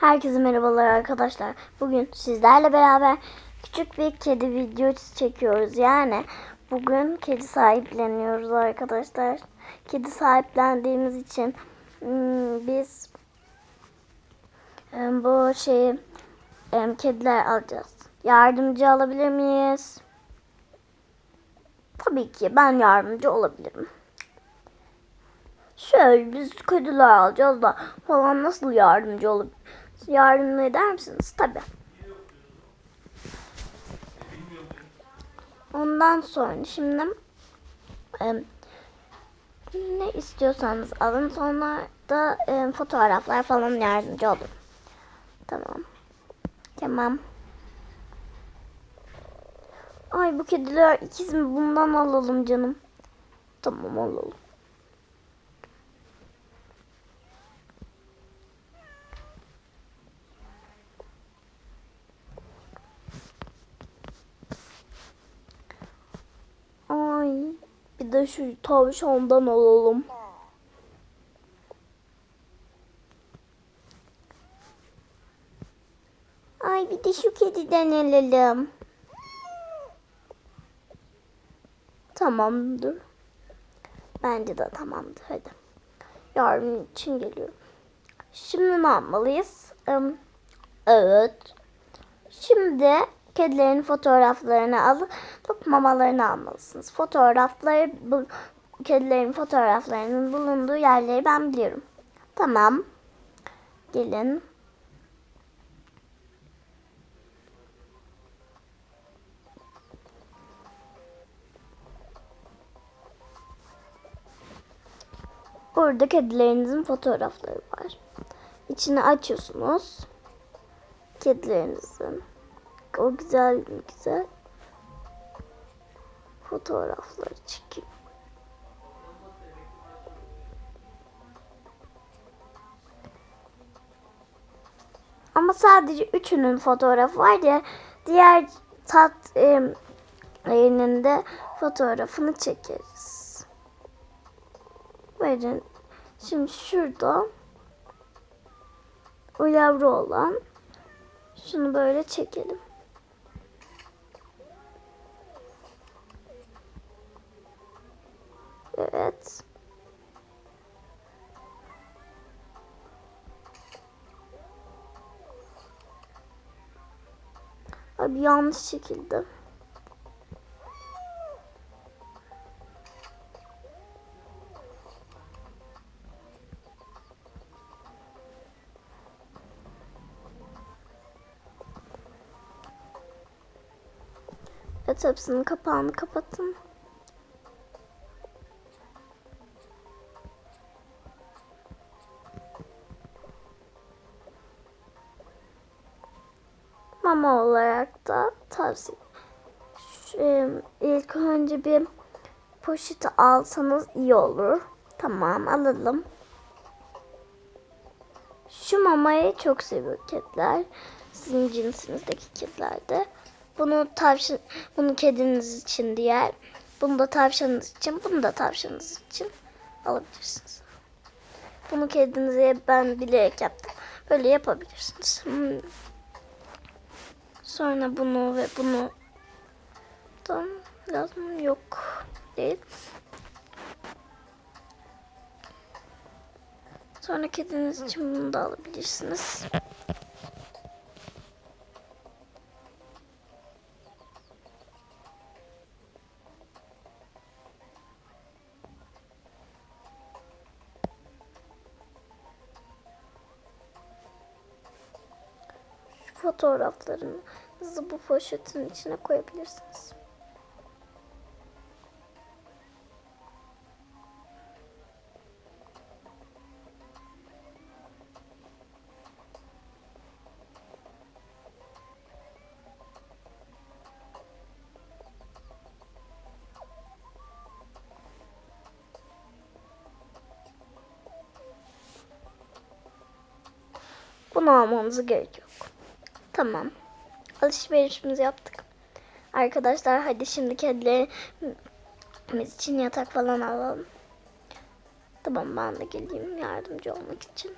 Herkese merhabalar arkadaşlar. Bugün sizlerle beraber küçük bir kedi videosu çekiyoruz. Yani bugün kedi sahipleniyoruz arkadaşlar. Kedi sahiplendiğimiz için hmm, biz bu şeyi kediler alacağız. Yardımcı alabilir miyiz? Tabii ki ben yardımcı olabilirim. Şöyle biz kediler alacağız da falan nasıl yardımcı olup yardım eder misiniz? Tabii. Ondan sonra şimdi ne istiyorsanız alın sonra da fotoğraflar falan yardımcı olun. Tamam. Tamam. Ay bu kediler ikiz mi? Bundan alalım canım. Tamam alalım. Ay de şu tavşandan alalım. Ay bir de şu kediden alalım. Tamamdır. Bence de tamamdır. Hadi. Yardım için geliyorum. Şimdi ne yapmalıyız? Evet. Şimdi kedilerin fotoğraflarını alıp mamalarını almalısınız. Fotoğrafları bu kedilerin fotoğraflarının bulunduğu yerleri ben biliyorum. Tamam. Gelin. Burada kedilerinizin fotoğrafları var. İçini açıyorsunuz. Kedilerinizin. O güzel güzel fotoğrafları çekiyor. Ama sadece üçünün fotoğrafı var ya diğer tat yerinin de fotoğrafını çekeriz. Verin. Şimdi şurada o yavru olan şunu böyle çekelim. Evet. Abi yanlış şekilde. Evet hepsinin kapağını kapatın. Mama olarak da tavsiye. Şu, e, ilk önce bir poşeti alsanız iyi olur. Tamam alalım. Şu mamayı çok seviyor kediler. Sizin cinsinizdeki kediler de. Bunu tavşan, bunu kediniz için diğer, bunu da tavşanınız için, bunu da tavşanınız için alabilirsiniz. Bunu kedinize ben bilerek yaptım. Böyle yapabilirsiniz. Hmm. Sonra bunu ve bunu da lazım yok değil. Sonra kediniz için bunu da alabilirsiniz. Şu fotoğraflarınızı bu poşetin içine koyabilirsiniz. Bunu almamıza gerek yok. Tamam. Alışverişimizi yaptık. Arkadaşlar hadi şimdi kedilerimiz için yatak falan alalım. Tamam ben de geleyim yardımcı olmak için.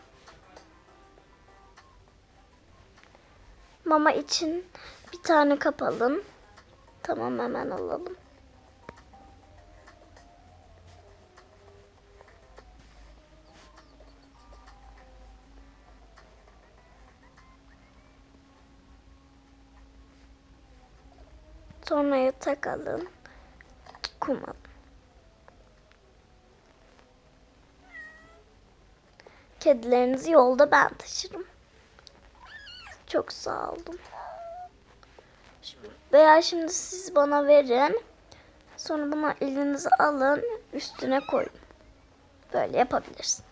Mama için bir tane kap alın. Tamam hemen alalım. Sonra yatak alın. Kum alın. Kedilerinizi yolda ben taşırım. Çok sağ olun. Veya şimdi siz bana verin. Sonra bunu elinize alın, üstüne koyun. Böyle yapabilirsiniz.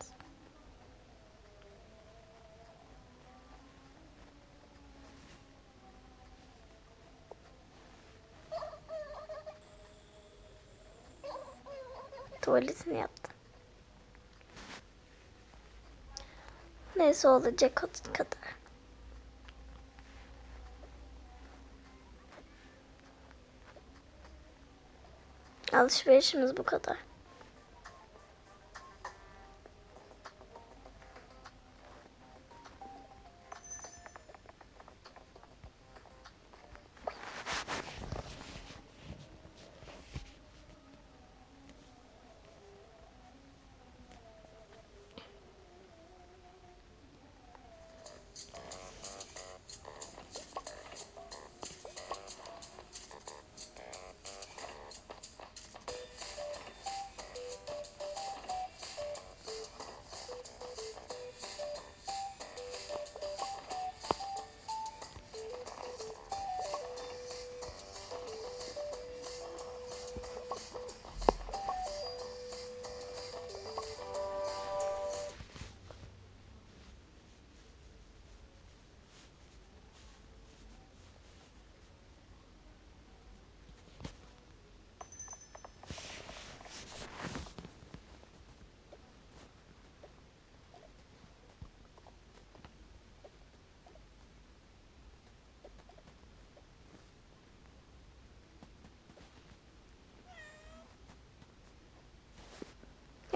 Tuvaletini yaptı. Neyse olacak o kadar. Alışverişimiz bu kadar.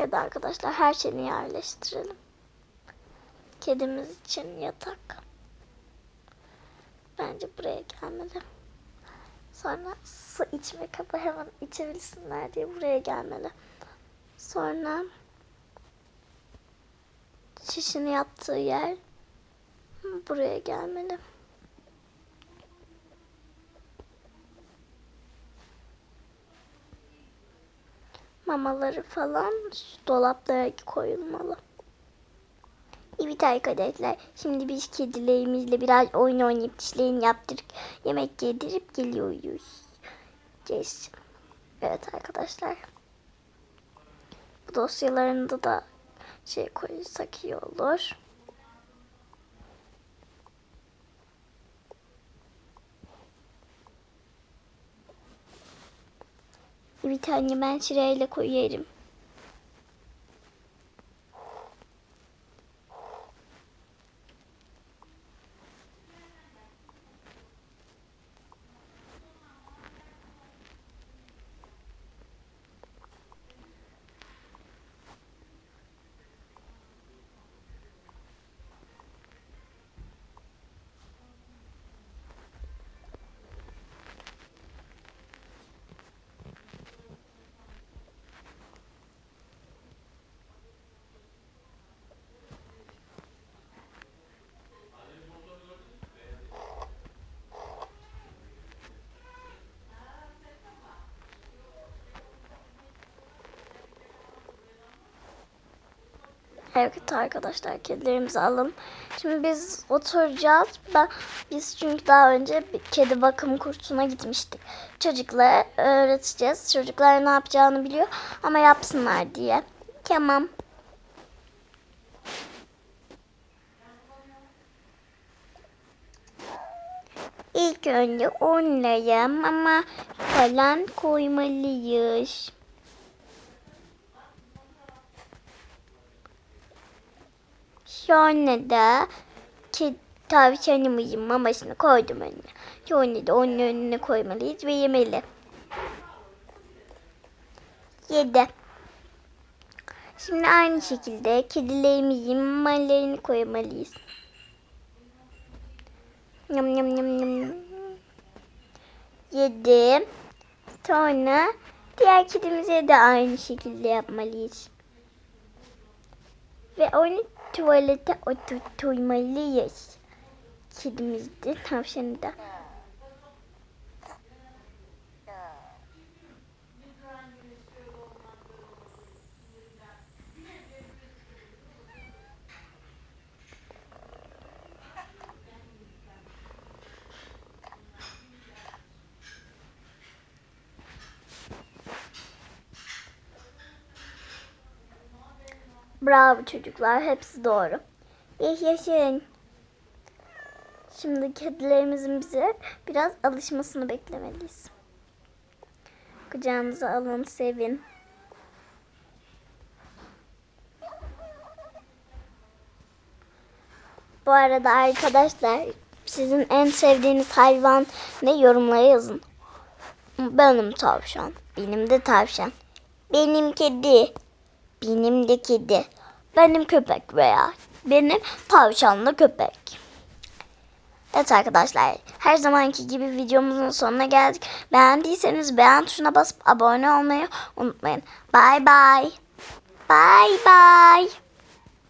Ya da arkadaşlar her şeyini yerleştirelim. Kedimiz için yatak. Bence buraya gelmeli. Sonra su içme kabı hemen içebilsinler diye buraya gelmeli. Sonra şişini yaptığı yer buraya gelmeli. Mamaları falan dolaplara koyulmalı. Evet arkadaşlar şimdi biz kedilerimizle biraz oyun oynayıp dişlerini yaptırıp yemek yedirip geliyoruz. Yes. Evet arkadaşlar. Bu dosyalarında da şey koysak iyi olur. Evet anne ben sırayla koyarım. Evet arkadaşlar kedilerimizi alalım. Şimdi biz oturacağız. Ben biz çünkü daha önce bir kedi bakım kursuna gitmiştik. Çocuklara öğreteceğiz. Çocuklar ne yapacağını biliyor ama yapsınlar diye. Tamam. İlk önce onlara mama falan koymalıyız. Sonra da ki tavşanımızın mamasını koydum önüne. Sonra da onun önüne koymalıyız ve yemeli. Yedi. Şimdi aynı şekilde kedilerimizin mamalarını koymalıyız. Yum yum yum yum. Yedim. Sonra diğer kedimize de aynı şekilde yapmalıyız. Ve onu tuvalete oturtmalıyız. Kedimiz de tavşanı da. Bravo çocuklar. Hepsi doğru. Yaşasın. Şimdi kedilerimizin bize biraz alışmasını beklemeliyiz. Kucağınıza alın, sevin. Bu arada arkadaşlar sizin en sevdiğiniz hayvan ne yorumlara yazın. Benim tavşan. Benim de tavşan. Benim kedi. Benim de kedi. Benim köpek veya benim tavşanlı köpek. Evet arkadaşlar her zamanki gibi videomuzun sonuna geldik. Beğendiyseniz beğen tuşuna basıp abone olmayı unutmayın. Bye bye. Bye bye.